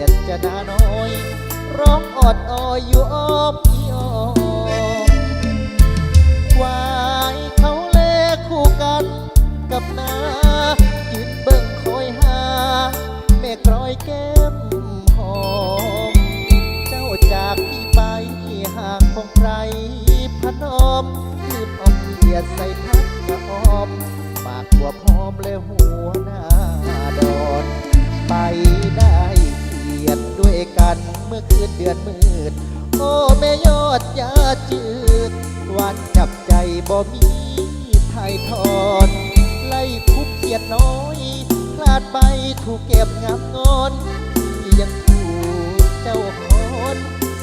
ยงเขียดจะนาน้อย ร้องอดออยอยู่อ้อมอีอ้อมควายเขาเลคู่กันกับนายืนเบิ่งคอยหาแม่กรอยแก้มหอม เจ้าจากพี่ไปห่างของใครพนอมลืมเอาเกียดใส่พักกระออม ปากหัวพร้อมและหัวหน้า เมื่อคืนเดือนมืด โอ้แม่ยอดยาจืดวันจับใจบ่มีไทยทอน ไล่คุบเกียดน้อย พลาดไปถูกเก็บงามงอน ยังถูกเจ้าคอน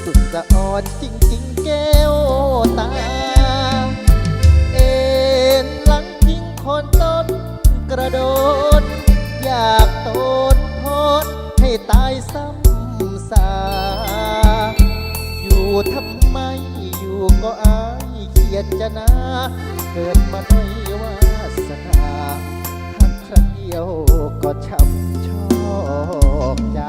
สุดสะอ่อนจริงๆแก้วตา เอ็นหลังทิ้งคนต้นกระโดด อยากโตนโพดให้ตายซ้ำา อยู่ทำไมอยู่ก็อายเขียดจะนาเกิดมาด้วยวาสนาหักครั้งเดียวก็ช้ำชอกใจ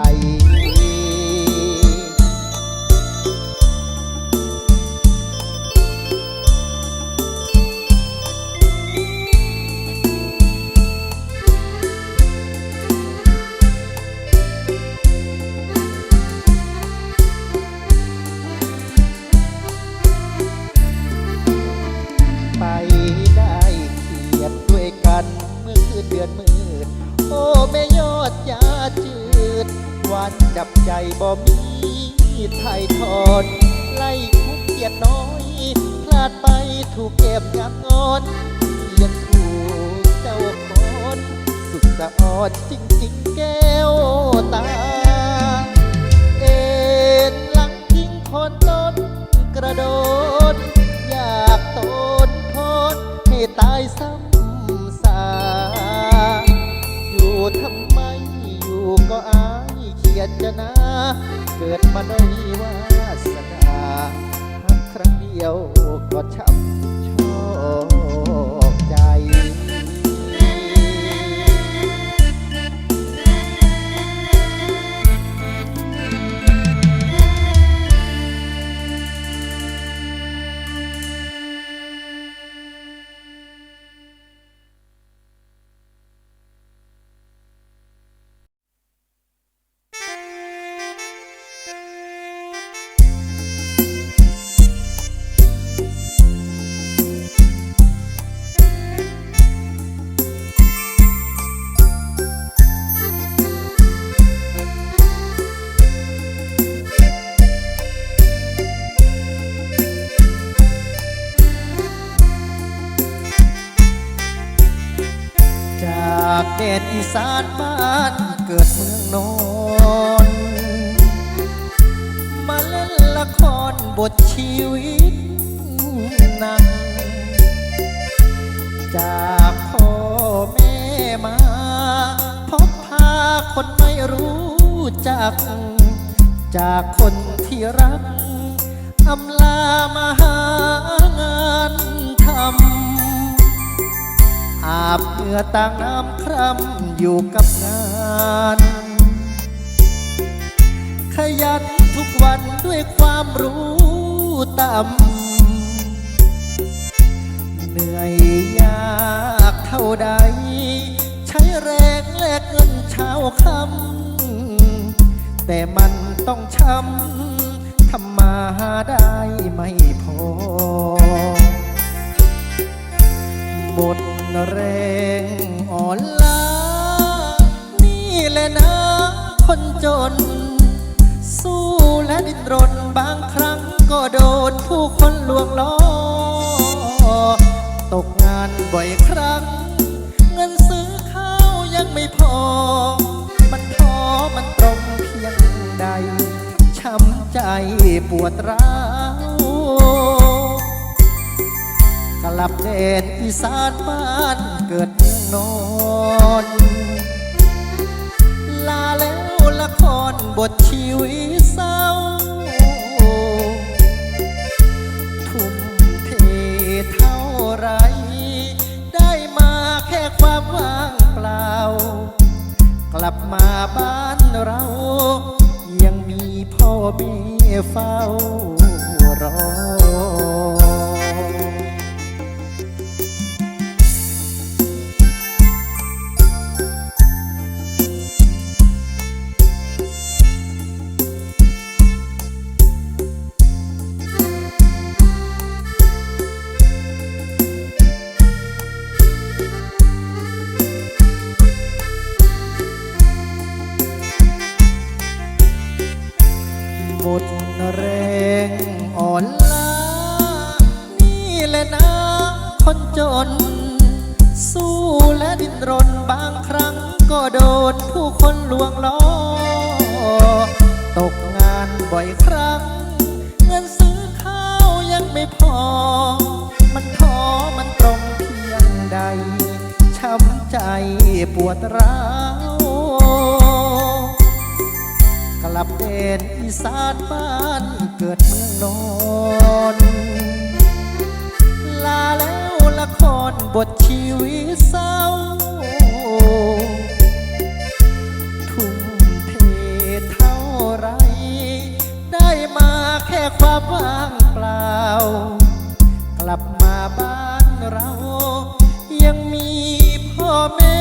ถูกเก็บงามงอนยังถูกเจ้าคนสุดสะออนจริงๆแก้วตา เอ็นหลังทิ้งคนต้นกระโดด อยากโตนทษให้ตายซ้ำซาอยู่ทำไมอยู่ก็อายเขียดจะนา เกิดมาด้วยวาสนา ครั้งเดียวก็ช้ำากเดนอีสานบ้านเกิดเมืองนอนมาเล่นละครบทชีวิตนังจากพ่อแม่มาพบพาคนไม่รู้จัก จากคนที่รักอำลามาหางานทำ บเหงื่อต่างน้ำคร่ำอยู่กับงาน ขยันทุกวันด้วยความรู้ต่ำเหนื่อยยากเท่าใด ใช้แรงแลกเงินเช้าคำแต่มันต้องช้ำทำมาหาได้ไม่พอหมด แรงอ่อนล้า นี่แหละนะคนจน สู้และดิ้นรนบางครั้งก็โดนผู้คนลวงล้อ ตกงานบ่อยครั้ง เงินซื้อข้าวยังไม่พอ มันท้อมันตรงเพียงใด ช้ำใจปวดร้าว กลับเดนอีสานบ้านเกิดเมืองนอนลาแล้วละครบทชีวิตเศร้า ทุ่มเทเท่าไร ได้มาแค่ความว่างเปล่า กลับมาบ้านเรา ยังมีพ่อเบี้ยเฝ้า หมดแรงอ่อนล้า นี่แหละนะคนจน สู้และดิ้นรนบางครั้งก็โดนผู้คนลวงล้อ ตกงานบ่อยครั้ง เงินซื้อข้าวยังไม่พอ มันท้อมันตรงเพียงใด ช้ำใจปวดร้าว กลับเด่นอีสานบ้านเกิดเมืองนอนลาแล้วละครบทชีวิตเศร้า ทุ่มเทเท่าไร ได้มาแค่ความว่างเปล่า กลับมาบ้านเรา ยังมีพ่อแม่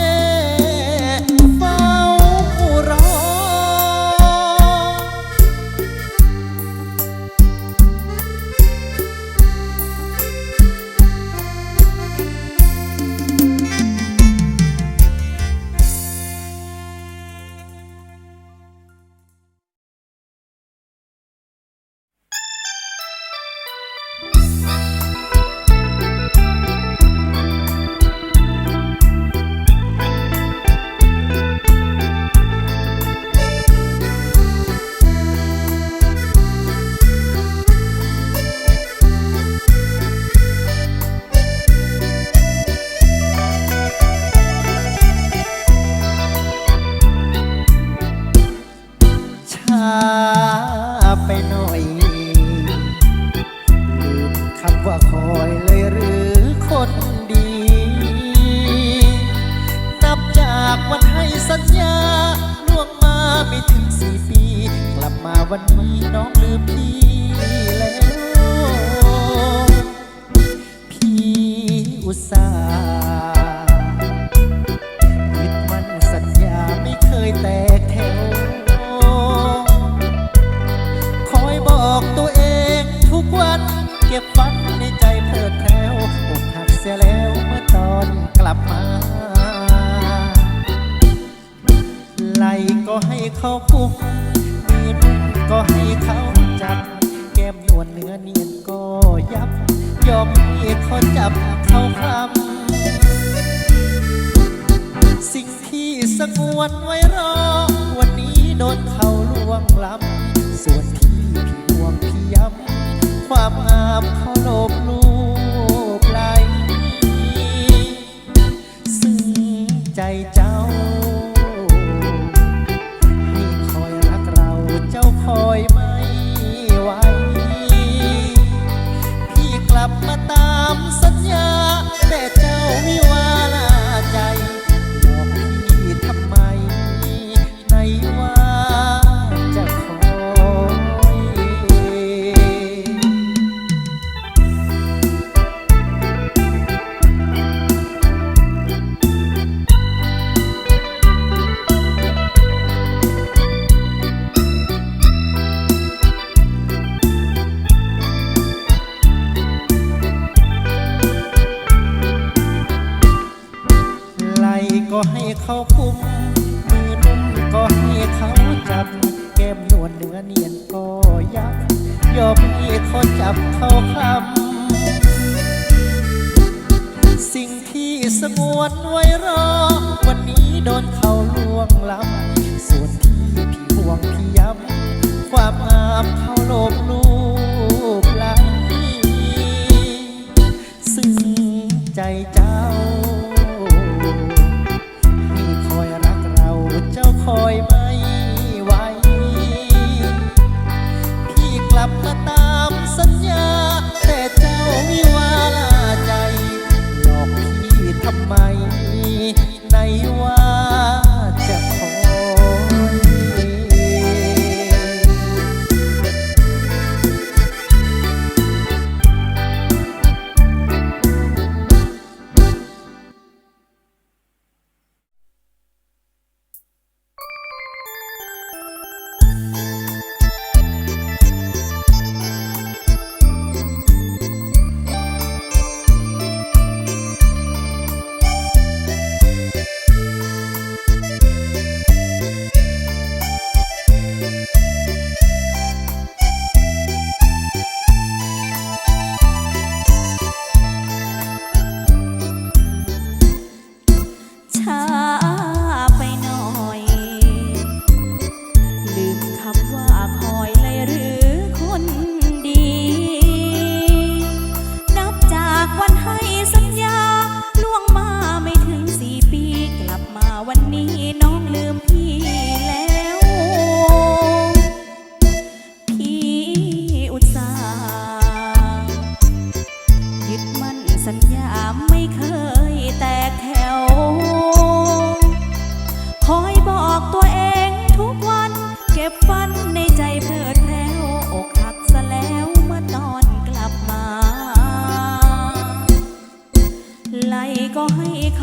ไปหน่อยลืมคำว่าคอยเลยหรือคนดี นับจากวันให้สัญญาล่วงมาไม่ถึงสี่ปี กลับมาวันนี้น้องลืมพี่แล้ว เขาปุกมือนุ่มก็ให้เขาจับ แก้มนวลเนื้อเนียนก็ยับ ยอมให้เขาจับเขาคลำสิ่งที่สงวนไว้รอ วันนี้โดนเขาล่วงล้ำส่วนที่พี่ห่วงพี่ย้ำความงามเขาโลบลู ก็ให้เขาคุม มือนุ่มก็ให้เขาจับ แก้มนวลเนื้อเนียนก็ยับยอมให้เขาจับเขาคำสิ่งที่สงวนไว้รอ วันนี้โดนเขาล่วงล้ำส่วนที่พี่ห่วงพี่ย้ำความงาม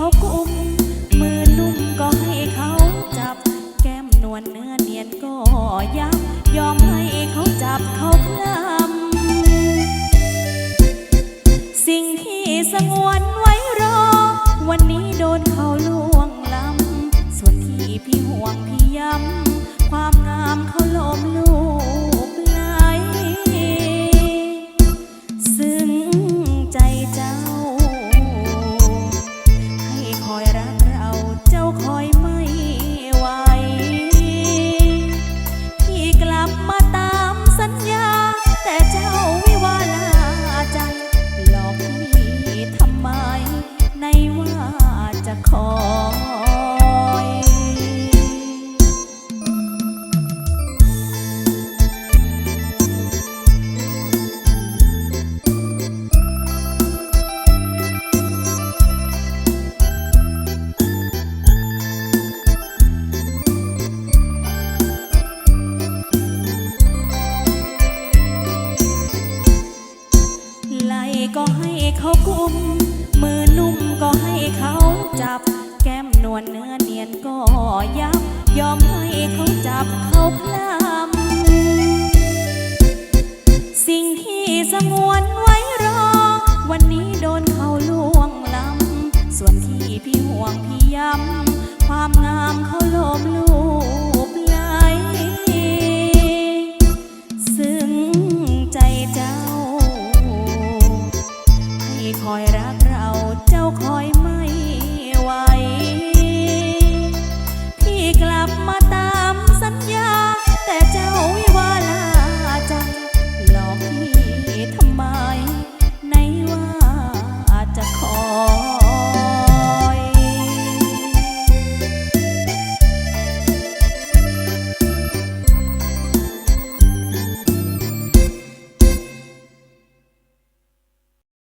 เขากุม มือนุ่มก็ให้เขาจับ แก้มนวลเนื้อเนียนก็ยับ ยอมให้เขาจับเขาคลำสิ่งที่สงวน ยอมให้เขาจับเขาคลำสิ่งที่สงวนไว้รอ วันนี้โดนเขาล่วงล้ำส่วนที่พี่ห่วงพี่ย้ำความงามเขาลบลู่